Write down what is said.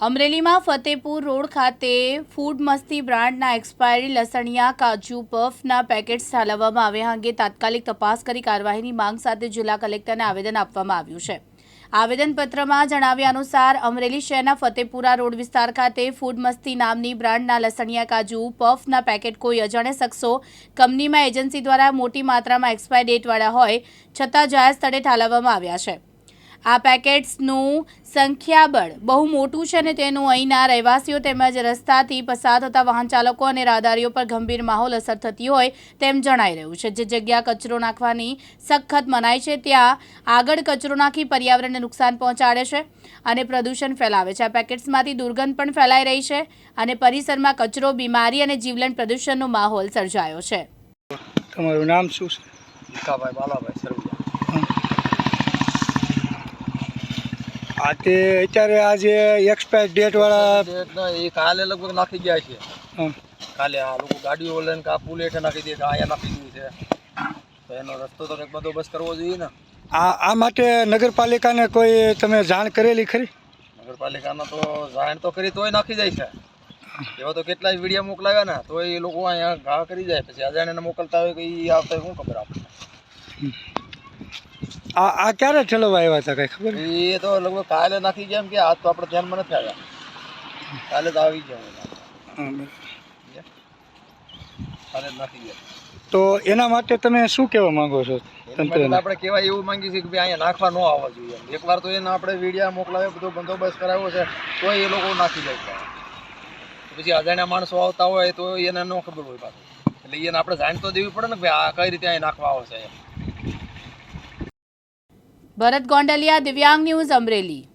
અમરેલીમાં ફતેપુર રોડ ખાતે ફૂડ મસ્તી બ્રાન્ડના એક્સપાયરી લસણિયા, કાજુ પફના પેકેટ્સ ઠાલવવામાં આવ્યા અંગે તાત્કાલિક તપાસ કરી કાર્યવાહીની માંગ સાથે જિલ્લા કલેક્ટરને આવેદન આપવામાં આવ્યું છે. આવેદનપત્રમાં જણાવ્યા અનુસાર, અમરેલી શહેરના ફતેપુરા રોડ વિસ્તાર ખાતે ફૂડ મસ્તી નામની બ્રાન્ડના લસણિયા, કાજુ પફના પેકેટ કોઈ અજાણ્યા શખ્સો કંપનીમાં એજન્સી દ્વારા મોટી માત્રામાં એક્સપાયર ડેટવાળા હોય છતાં જાહેર સ્થળે ઠાલવવામાં આવ્યા છે. આ પેકેટ્સનું સંખ્યાબળ બહુ મોટું છે અને તેનું અહીંના રહેવાસીઓ તેમજ રસ્તાથી પસાર થતા વાહન ચાલકો અને રાહદારીઓ પર ગંભીર માહોલ અસર થતી હોય તેમ જણાઈ રહ્યું છે. જે જગ્યા કચરો નાખવાની સખત મનાય છે ત્યાં આગળ કચરો નાખી પર્યાવરણને નુકસાન પહોંચાડે છે અને પ્રદૂષણ ફેલાવે છે. આ પેકેટ્સમાંથી દુર્ગંધ પણ ફેલાઈ રહી છે અને પરિસરમાં કચરો બીમારી અને જીવલેણ પ્રદૂષણનો માહોલ સર્જાયો છે. તમારું નામ શું છે? ભીખાભાઈ બાલાભાઈ સરવૈયા. આ તે અત્યારે આજે એક્સપાયર ડેટ વાળા એ કાલે લગભગ નાખી ગયા છે. કાલે આ લોકો ગાડીઓ લઈને કા પુલ હેઠે નાખી દે આયા નાખી દીધું છે. તો એનો રસ્તો તો કંઈક બંદોબસ્ત કરવો જોઈએ ને. આ આ માટે નગરપાલિકાને કોઈ તમે જાણ કરેલી ખરી? નગરપાલિકાનો તો જાણ તો કરી તોય નાખી જાય છે. એવા તો કેટલાય વીડિયો મોકલાવ્યા ને તો એ લોકો અહીંયા ઘા કરી જાય પછી અજાણ્યાને મોકલતા હોય કે એ આવતા શું ખબર આપણને આ આ ક્યારે ઠેલવા આવ્યા હતા કઈ ખબર? એ તો લગભગ કાલે નાખી ગયા એમ કે આજ તો આપણે ધ્યાનમાં નથી આવ્યા. કાલે તો આવી ગયા. કાલે નાખી ગયા. તો એના માટે તમે શું કહેવા માંગો છો આપણે કહેવાય એવું માંગીએ છીએ કે ભાઈ અહીંયા નાખવા ન આવવા જોઈએ. એકવાર તો એને આપણે વીડિયા મોકલાવ્યો બધો બંદોબસ્ત કરાવ્યો છે તો એ લોકો નાખી જાય પછી અજાણ્યા માણસો આવતા હોય તો એને ન ખબર હોય પાછું. એટલે એને આપણે જાણ તો દેવી પડે ને કે ભાઈ આ કઈ રીતે અહીં નાખવા આવશે એમ. ભરત ગોંડલિયા દિવ્યાંગ ન્યૂઝ અમરેલી.